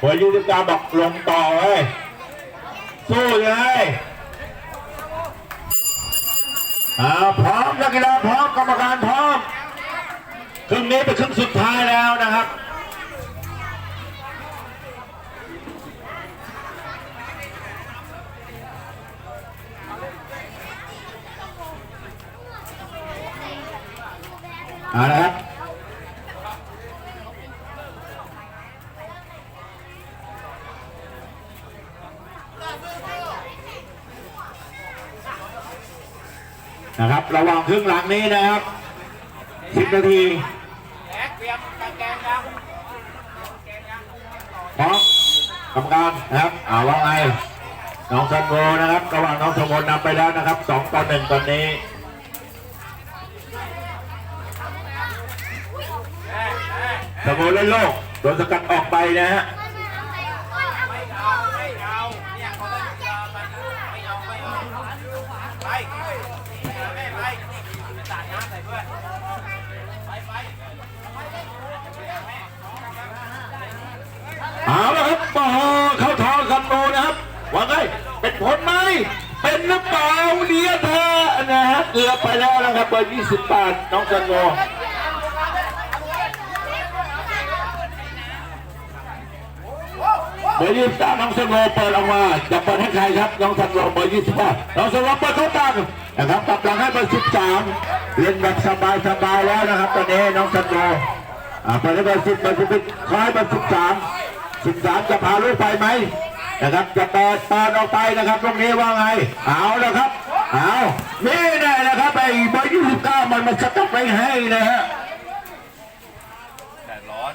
เบอร์ยี่สิก้าบอกลงต่อเว้ยสู้เลยอ่าพร้อมนักกีฬาพร้อมกรรมการพร้อมครึ่งนี้เป็นครึ่งสุดท้ายแล้วนะครับเอาละครับ ระหว่างครึ่งหลังนี้นะครับสิบนาทีพร้อมกรรมการนะครับอ่าว่าไงน้องสมโภนะครับระหว่างน้องสมโภนำไปแล้วนะครับสองต่อหนึ่งตอนนี้สโมเล่นโลกโดนสกัดออกไปนะฮะเอาละครับโอ้โหเข้าทองสโมนะครับ ว่าไงเป็นผลไหมเป็นหรือเปล่าเดียเธอนะฮะเกือบไปแล้วนะครับเบอร์28น้องสโมเบอร์ยี่สิบสามน้องสโนว์เปิดออกมาจะเปิดให้ใครครับน้องสโนว์เบอร์ยี่สิบห้าน้องสโนว์เปิดเข้าตังนะครับกลับหลังให้เบอร์สิบสามเล่นแบบสบายสบายแล้วนะครับตอนนี้น้องสโนว์อ่าเปิดให้เบอร์สิบเบอร์สิบเอ็ดคอยเบอร์สิบสามสิบสามจะพาลูกไปไหม นะครับจะเปิดเปิดออกไปนะครับตรงนี้ว่าไง เอาแล้วครับ เอานี่แน่นะครับไอ้เบอร์ยี่สิบเก้ามันมันจะต้องไปให้นะฮะแดดร้อน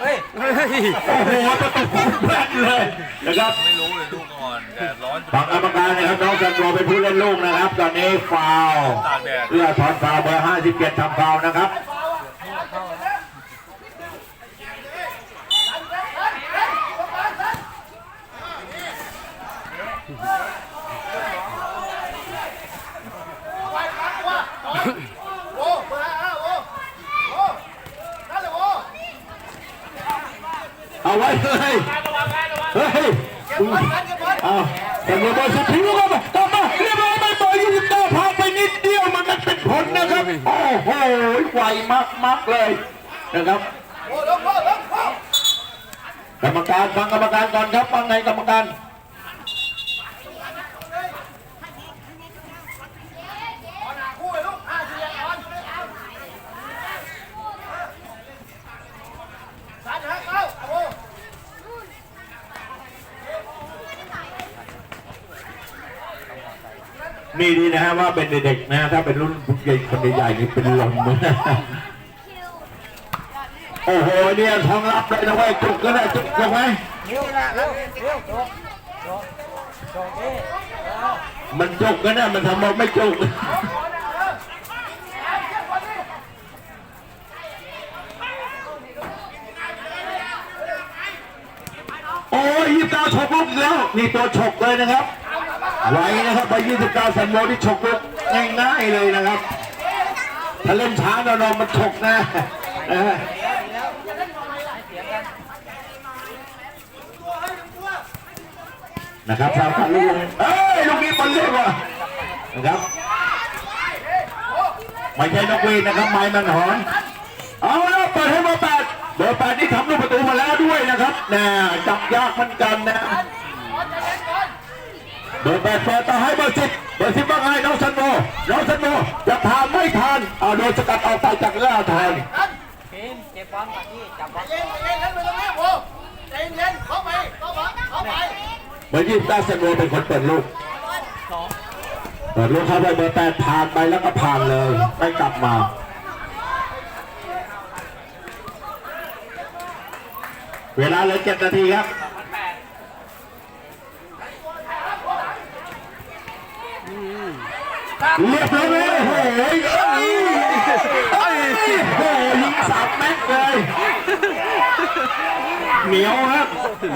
เฮ้ยโอ้โหประตูแรกเลยนะครับไม่รู้เลยลูกก่อนแดดร้อนฝั่งกรรมการนะครับน้องจันโรเป็นผู้เล่นลูกนะครับ ตอนนี้ฟาวล์ตากแดดเพื่อถอนฟาวล์เบอร์57ทำฟาวล์นะครับ เอาไว้เลยเฮ้ยเอาแต่เบอร์สุดท้ายก็มาต่อมาเรียบร้อยไปต่อยี่สิบเก้าพาไปนิดเดียวมันมันเป็นผลนะครับ โอ้โหไวมากมากเลยนะครับกรรมการฟังกรรมการก่อนครับฟังไงกรรมการ นี่ดีนะฮะว่าเป็นเด็กๆนะถ้าเป็นรุ่นผู้ใหญ่คนใหญ่ๆนี่เป็นลมนะโอ้โหเนี่ยทองรับเลยนะเว้ยจุกก็ได้จุกถูกไหมมันจุกก็ได้มันทำมาไม่จุกโอ้ยยิบเก้าฉกลูกอีกแล้วนี่ตัวฉกเลยนะครับ ไว้นะครับไป29สันโมที่ฉกง่ายๆเลยนะครับ ถ้าเล่นช้าเรานอนมันฉกนะนะฮะนะครับทางฝั่งลูกเอ้ยลูกนี้มันเล็กว่ะนะครับไม่ใช่นกเวนนะครับไม้มันหอนเอาแล้วเปิดให้เบอร์แปดเบอร์แปดนี่ทำลูกประตูมาแล้วด้วยนะครับน่จับยากเหมือนกันนะ เบอร์แปดเปิดต่อให้เบอร์สิบเบอร์สิบว่าไงน้องสันโนน้องสันโนจะผ่านไม่ทันเอาโดนสกัดออกไปจากล่าทอนทีมเก็บบอลก่อนที่จับบอลเย็นเย็นกันไปตรงนี้โอ้ใจเย็นเข้าไปเข้าไปเข้าไปเบอร์ยี่สิบเก้าสันโนเป็นคนเปิดลูกสองเปิดลูกเข้าไปเบอร์แปดผ่านไปแล้วก็ผ่านเลยไม่กลับมาเวลาเหลือเจ็ดนาทีครับ เรียบร้อยเล ยเอ้ยเอ้ยโอ้ยยิงสามแม็กเลยเหนียวครับ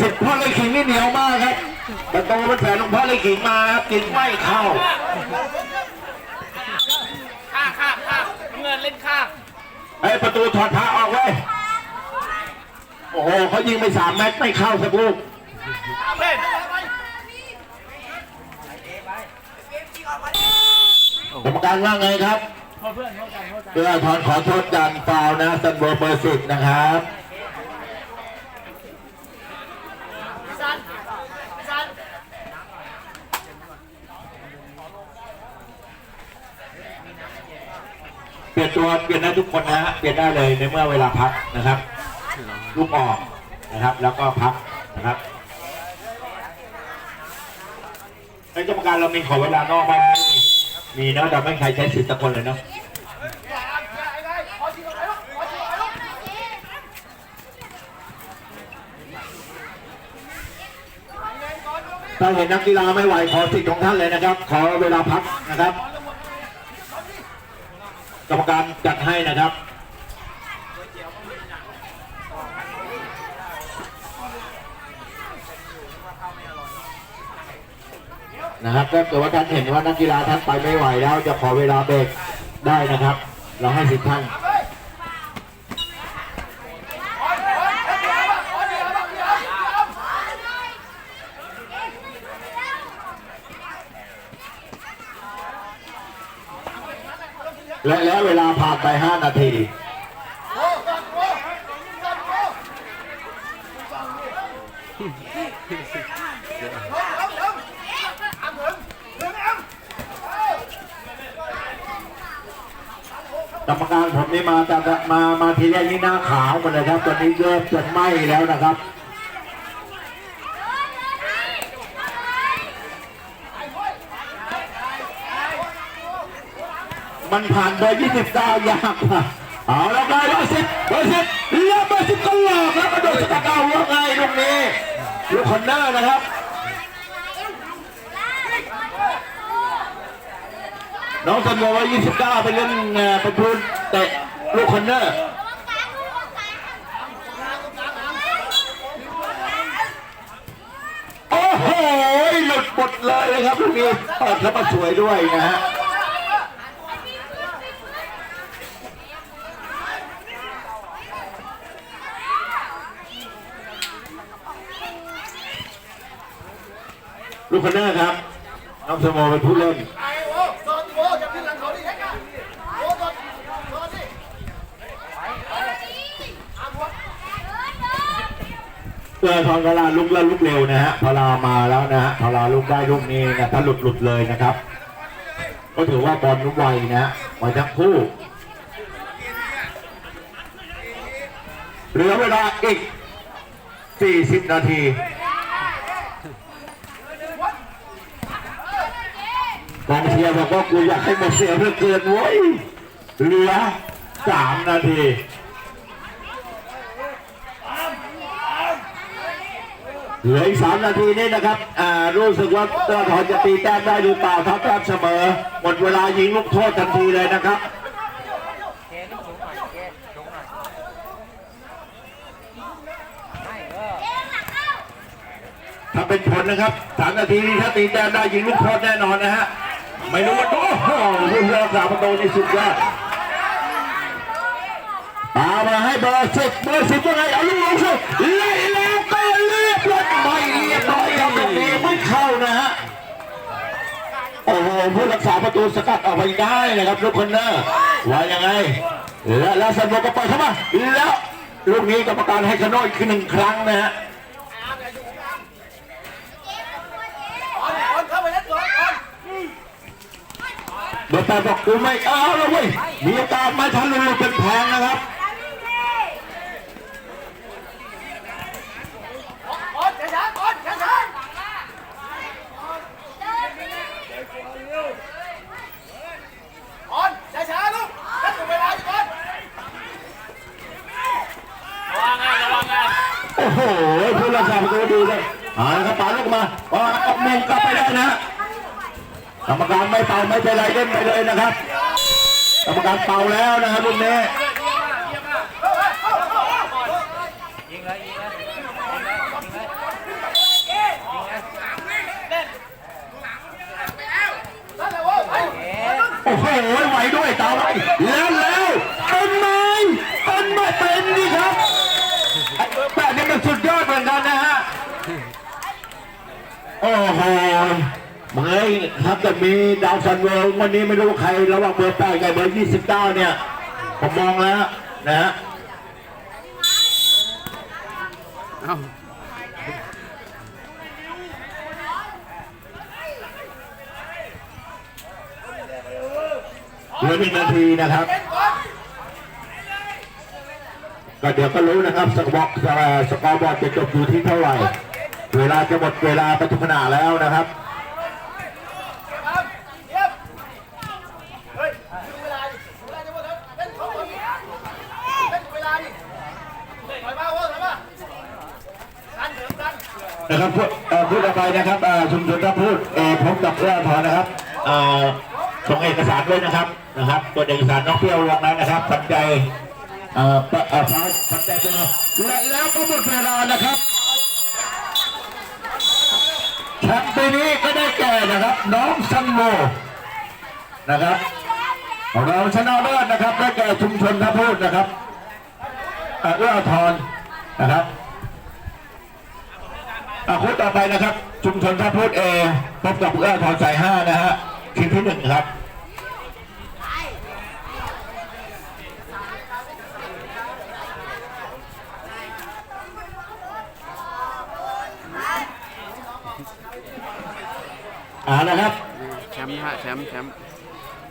สิบพ่อเลยขิงนี่เหนียวมากครับแต่โตเป็นแผลของพ่อเลยขิงมาครับกินไม่เข้าข้าข้าข้าเงินเล่นข้าไอ้ประตูถอดพระออกเว้ยโอ้โหเขายิงไปสามแม็กไม่เข้าสักลูกเล่น ไปการว่าไงครับ เพื่อนเข้าใจเพื่อถอนขอโทษการฟาวล์นะซันโบเบอร์สิบนะครับเปลี่ยนตัวเปลี่ยนได้ทุกคนนะฮะเปลี่ยนได้เลยในเมื่อเวลาพักนะครับ ลูกออกนะครับ แล้วก็พักนะครับในกรรมการเรามีขอเวลานอกบ้างไห มีเนาะแต่ไม่ใครใช้สิทธิ์ตะกคนเลยเนาะเอาเอาไปลูกถ้าเห็นนักกีฬาไม่ไหวขอสิทธิ์ของท่านเลยนะครับ ขอเวลาพักนะครับ กรรมการจัดให้นะครับ นะครับถ้าเกิดว่าท่านเห็นว่านักกีฬาท่านไปไม่ไหวแล้วจะขอเวลาเบรกได้นะครับ เราให้สิทธิ์ท่านและแล้วเวลาผ่านไป 5 นาที โอ้ซันโอ้ซันโอ้ล้มล้มล้มอ้ำถึงถึงอ้ำ กรรมการผมนี่มาแต่มามาทีแรกนี่หน้าขาวหมดเลยครับตอนนี้เริ่มจะไหม้แล้วนะครับมันผ่านเบอร์29ยากว่ะเอาแล้วได้เบอร์สิบเบอร์สิบแล้วเบอร์สิบก็หลอกแล้วกระโดดสกัดเอาว่าไงลูกนี้ลูกคนหน้านะครับ น้องสมโมว่า 29 ไปเล่นเอ่อไปพูดเตะลูกคอนเนอร์โอ้โหหลุดหมดเลยนะครับลูกนี้เปิดแล้วมาสวยด้วยนะฮะลูกคอนเนอร์ครับน้องสมโมเป็นผู้เล่น ไอ้โอ้ซอนโอ้อย่าขึ้นหลังเขาดิเฮ้ยโอ้ซอนซอนดิอ้ำวะ เพื่อทองกลาลุกแล้วลุกเร็วนะฮะพอเรามาแล้วนะฮะพอเราลุกได้ลูกนี้นะถ้าหลุดหลุดเลยนะครับ ก็ถือว่าบอลลุกไวนะฮะไวทั้งคู่เหลือเวลาอีก 40 นาทีกองเชียร์บอกว่ากูอยากให้หมดเสียเหลือเกินเว้ยเหลือ 3 นาที เหลืออีกสามนาทีนี่นะครับรู้สึกว่าเจ้าถอนจะตีแต้มได้หรือเปล่าทับแต้มเสมอ หมดเวลายิงลูกโทษทันทีเลยนะครับถ้าเป็นผลนะครับสามนาทีนี้ถ้าตีแต้มได้ยิงลูกโทษแน่นอนนะฮะ ไม่รู้ว่าโอ้โหผู้รักษาประตูนี่สุดยอดเอามาให้เบอร์สิบเบอร์สิบยังไงเอาลูกลงสิไล่แล้วก็เรียบร้อยไม่เรียบร้อยครับตรงนี้ไม่เข้านะฮะ โอ้โหผู้รักษาประตูสกัดออกไปได้นะครับลูกคนเนอร์ว่ายังไง และแล้วสันโบก็ปล่อยเข้ามาแล้วลูกนี้กรรมการให้ขโนอีกหนึ่งครั้งนะฮะอ้ำอ้ำเข้าไปนก่อนอ้ำเบอร์แปดบอกกูไม่เอาแล้วเว้ยมีโอกาสไม่ทันลุยเป็นแพงนะครับ อ้อนช้าๆอ้อนช้าๆอ้อนช้าๆลูกนั่นถึงเวลาอยู่อ้อน ระวังงานระวังงาน โอ้โหผู้รักษาประตูดีเลยอ่าครับปาลูกมาอ่าออกมุมกลับไปได้นะกรรมการไม่เป่าไม่เป็นไรเล่นไปเลยนะครับกรรมการเป่าแล้วนะครับลูกนี้ยิงเลยยิงเลยยิงเลยยิงเลยนั่นแหละโว้ยไปเกโอ้โหไหวด้วยตาไวแล้วแล้วเป็นไง โอ้โหเหมยครับแต่มีดาวซันเวิร์วันนี้ไม่รู้ใครระหว่างเบอร์แปดกับเบอร์ยี่สิบเก้าเนี่ย ผมมองแล้วนะฮะเหลือหนึ่งนาทีนะครับ ก็เดี๋ยวก็รู้นะครับสกอร์เอ่อสกอร์บอร์ดจะจบอยู่ที่เท่าไหร่ เวลาจะหมดเวลาไปทุกขณะแล้วนะครับเฮ้ยดูเวลาดิดูเวลาจะหมดแล้วเล่นเขาคนนี้เล่นเวลาดิถอยมาว้ยถอยมดันเถิมดันนะครับพูดออพูดต่อไปนะครับชุมชนถ้าพูดเอพบกับเพื่อนพอนะครับเอ่อส่งเอกสารด้วยนะครับนะครับตัวเอกสารน้องเปรี้ยวลงนั้นนะครับปัจจัยเอ่อปัจจัยเป็นและแล้วก็หมดเวลานะครับ แชมป์ปีนี้ก็ได้แก่นะครับ น้องซันโมนะครับเราชนะเลิศนะครับได้แก่ชุมชนท่าพูดนะครับเอื้อทอนะครับอาคู่ต่อไปนะครับ ชุมชนท่าพูดเอพบกับเอื้อทอนสายห้านะฮะทีมที่หนึ่งครับ อ่านะครับ แชมป์ฮะแชมป์แชมป์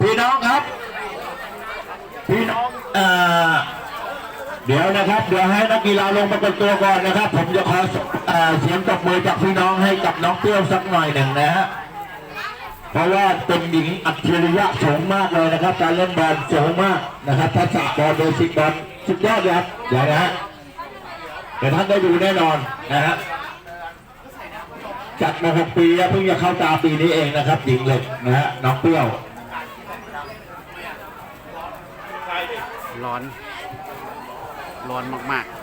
พี่น้องครับ พี่น้องเอ่อเดี๋ยวนะครับ เดี๋ยวให้นักกีฬาลงปรากฏตัวก่อนนะครับ ผมจะขอเอ่อเสียงตบมือจากพี่น้องให้กับน้องเปรี้ยวสักหน่อยหนึ่งนะฮะ เพราะว่าเป็นหญิงอัจฉริยะสูงมากเลยนะครับ การเล่นบอลสูงมากนะครับทักษะบอลเบสิกบอลสุดยอดเลยครับเดี๋ยวนะฮะเดี๋ยวท่านได้ดูแน่นอนนะฮะ จัดมาหกปีแล้วเพิ่งจะเข้าตาปีนี้เองนะครับหญิงเหล็กนะฮะน้องเปรี้ยว ร้อน ร้อนมากๆ